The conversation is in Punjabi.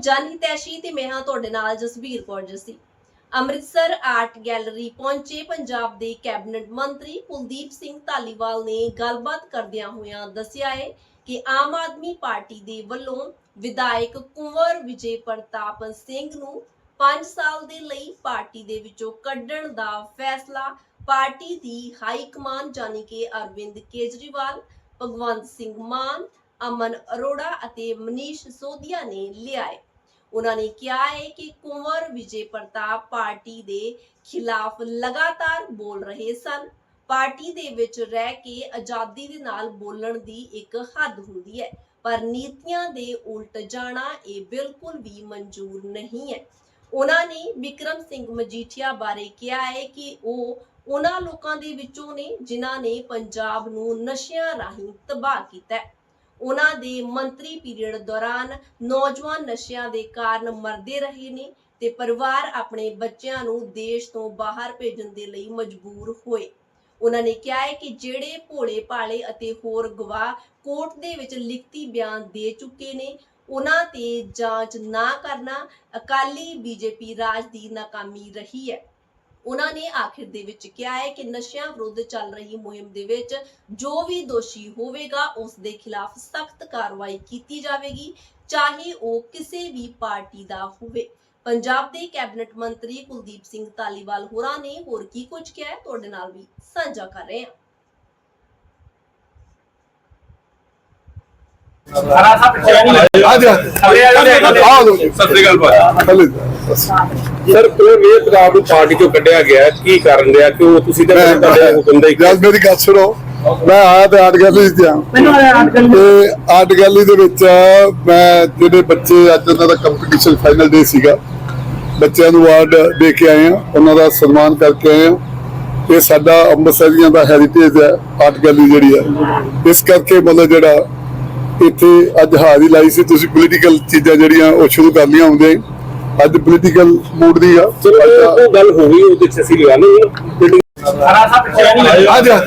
ਜਨ ਹਿਤੈਸ਼ੀ ਤੇ ਮੈਂ ਹਾਂ ਤੁਹਾਡੇ ਨਾਲ ਜਸਬੀਰ ਕੌਰ ਜਸੀ। ਅੰਮ੍ਰਿਤਸਰ ਆਰਟ ਗੈਲਰੀ ਪਹੁੰਚੇ ਪੰਜਾਬ ਦੇ ਕੈਬਨਿਟ ਮੰਤਰੀ ਕੁਲਦੀਪ ਸਿੰਘ ਧਾਲੀਵਾਲ ਨੇ ਗੱਲਬਾਤ ਕਰਦਿਆਂ ਹੋਇਆਂ ਦੱਸਿਆ ਹੈ ਕਿ ਆਮ ਆਦਮੀ ਪਾਰਟੀ ਦੇ ਵੱਲੋਂ ਵਿਧਾਇਕ ਕੁੰਵਰ ਵਿਜੇ ਪ੍ਰਤਾਪ ਸਿੰਘ ਨੂੰ 5 ਸਾਲ ਦੇ ਲਈ ਪਾਰਟੀ ਦੇ ਵਿੱਚੋਂ ਕੱਢਣ ਦਾ ਫੈਸਲਾ ਪਾਰਟੀ ਦੀ ਹਾਈ ਕਮਾਨ ਜਾਨੀ ਕਿ ਅਰਵਿੰਦ ਕੇਜਰੀਵਾਲ, ਭਗਵੰਤ ਸਿੰਘ ਮਾਨ, ਅਮਨ ਅਰੋੜਾ ਅਤੇ ਮਨੀਸ਼ ਸੋਧੀਆ ਨੇ ਲਿਆ ਹੈ। ਉਹਨਾਂ ਨੇ ਕਿਹਾ ਹੈ ਕਿ ਕੁੰਵਰ ਵਿਜੇ ਪ੍ਰਤਾਪ ਪਾਰਟੀ ਦੇ ਖਿਲਾਫ ਲਗਾਤਾਰ ਬੋਲ ਰਹੇ ਸਨ। ਪਾਰਟੀ ਦੇ ਵਿੱਚ ਰਹਿ ਕੇ ਆਜ਼ਾਦੀ ਦੇ ਨਾਲ ਬੋਲਣ ਦੀ ਇੱਕ ਹੱਦ ਹੁੰਦੀ ਹੈ, ਪਰ ਨੀਤੀਆਂ ਦੇ ਉਲਟ ਜਾਣਾ ਇਹ ਬਿਲਕੁਲ ਵੀ ਮਨਜ਼ੂਰ ਨਹੀਂ ਹੈ। ਉਹਨਾਂ ਨੇ ਵਿਕਰਮ ਸਿੰਘ ਮਜੀਠੀਆ ਬਾਰੇ ਕਿਹਾ ਹੈ ਕਿ ਉਹ ਉਹਨਾਂ ਲੋਕਾਂ ਦੇ ਵਿੱਚੋਂ ਨੇ ਜਿਨ੍ਹਾਂ ਨੇ ਪੰਜਾਬ ਨੂੰ ਨਸ਼ਿਆਂ ਰਾਹੀਂ ਤਬਾਹ ਕੀਤਾ ਹੈ। ਉਹਨਾਂ ਦੇ ਮੰਤਰੀ ਪੀਰੀਅਡ ਦੌਰਾਨ ਨੌਜਵਾਨ ਨਸ਼ਿਆਂ ਦੇ ਕਾਰਨ ਮਰਦੇ ਰਹੇ ਨੇ ਤੇ ਪਰਿਵਾਰ ਆਪਣੇ ਬੱਚਿਆਂ ਨੂੰ ਦੇਸ਼ ਤੋਂ ਬਾਹਰ ਭੇਜਣ ਦੇ ਲਈ ਮਜਬੂਰ ਹੋਏ। ਉਹਨਾਂ ਨੇ ਕਿਹਾ ਹੈ ਕਿ ਜਿਹੜੇ ਭੋਲੇ ਭਾਲੇ ਅਤੇ ਹੋਰ ਗਵਾਹ ਕੋਰਟ ਦੇ ਵਿੱਚ ਲਿਖਤੀ ਬਿਆਨ ਦੇ ਚੁੱਕੇ ਨੇ, ਉਹਨਾਂ ਤੇ ਜਾਂਚ ਨਾ ਕਰਨਾ ਅਕਾਲੀ ਬੀਜੇਪੀ ਰਾਜ ਦੀ ਨਾਕਾਮੀ ਰਹੀ ਹੈ। ਉਹਨਾਂ ਨੇ ਆਖਿਰ ਦੇ ਵਿੱਚ ਕਿਹਾ ਹੈ ਕਿ ਨਸ਼ਿਆਂ ਵਿਰੁੱਧ ਚੱਲ ਰਹੀ ਮੁਹਿੰਮ ਦੇ ਵਿੱਚ ਜੋ ਵੀ ਦੋਸ਼ੀ ਹੋਵੇਗਾ ਉਸ ਦੇ ਖਿਲਾਫ ਸਖਤ ਕਾਰਵਾਈ ਕੀਤੀ ਜਾਵੇਗੀ ਚਾਹੇ ਉਹ ਕਿਸੇ ਵੀ ਪਾਰਟੀ ਦਾ ਹੋਵੇ। ਪੰਜਾਬ ਦੇ ਕੈਬਨਿਟ ਮੰਤਰੀ ਕੁਲਦੀਪ ਸਿੰਘ ਧਾਲੀਵਾਲ ਹੋਰਾਂ ਨੇ ਹੋਰ ਕੀ ਕੁਝ ਕਿਹਾ ਹੈ? ਤੁਹਾਡੇ ਨਾਲ ਵੀ ਸਾਂਝਾ ਕਰ ਰਹੇ ਹਾਂ। ਸਤਿ ਸ੍ਰੀ ਅਕਾਲ ਭਾਈ ਸਰ ਕੋਈ ਵੀ ਪੰਜਾਬ ਨੂੰ ਪਾਰਟੀ ਚੋਂ ਕੱਢਿਆ ਗਿਆ ਹੈ, ਕੀ ਕਾਰਨ ਰਿਹਾ ਕਿਉਂ ਤੁਸੀਂ ਤਾਂ ਮੈਂ ਤੁਹਾਡੇ ਹੁਕਮ ਦਾ ਹੀ ਜਦ ਮੇਰੀ ਗੱਲ ਸੁਣੋ। ਮੈਂ ਆਇਆ ਤੇ ਆਰਟ ਗੈਲਰੀ ਚ ਆ ਮੈਨੂੰ ਆਰਟ ਤੇ ਆਰਟ ਗੈਲਰੀ ਦੇ ਵਿੱਚ ਮੈਂ ਜਿਹੜੇ ਬੱਚੇ ਅੱਜ ਉਹਨਾਂ ਦਾ ਕੰਪੀਟੀਸ਼ਨ ਫਾਈਨਲ ਡੇ ਸੀਗਾ ਬੱਚਿਆਂ ਨੂੰ ਅਵਾਰਡ ਦੇ ਕੇ ਆਏ ਆ ਉਹਨਾਂ ਦਾ ਸਨਮਾਨ ਕਰਕੇ ਆਏ ਆ ਇਹ ਸਾਡਾ ਅੰਮ੍ਰਿਤਸਰੀਆਂ ਦਾ ਹੈਰੀਟੇਜ ਹੈ ਆਰਟ ਗੈਲਰੀ ਜਿਹੜੀ ਹੈ। ਇਸ ਕਰਕੇ ਮਤਲਬ ਜਿਹੜਾ ਇੱਥੇ ਅੱਜ ਹਾਜ਼ਰੀ ਲਾਈ ਸੀ ਤੁਸੀਂ ਪੋਲੀਟੀਕਲ ਚੀਜ਼ਾਂ ਜਿਹੜੀਆਂ ਉਹ ਸ਼ੁਰੂ ਕਰ ਲਈਆਂ ਹੁੰਦੇ ਅੱਜ ਪੋਲੀਟੀਕਲ ਮੂਡ ਦੀ ਆ। ਚਲੋ ਉਹ- ਗੱਲ ਹੋ ਗਈ ਉਹਦੇ ਚ ਅਸੀਂ ਪਿੱਛੇ ਨਹੀਂ ਆ ਜਾ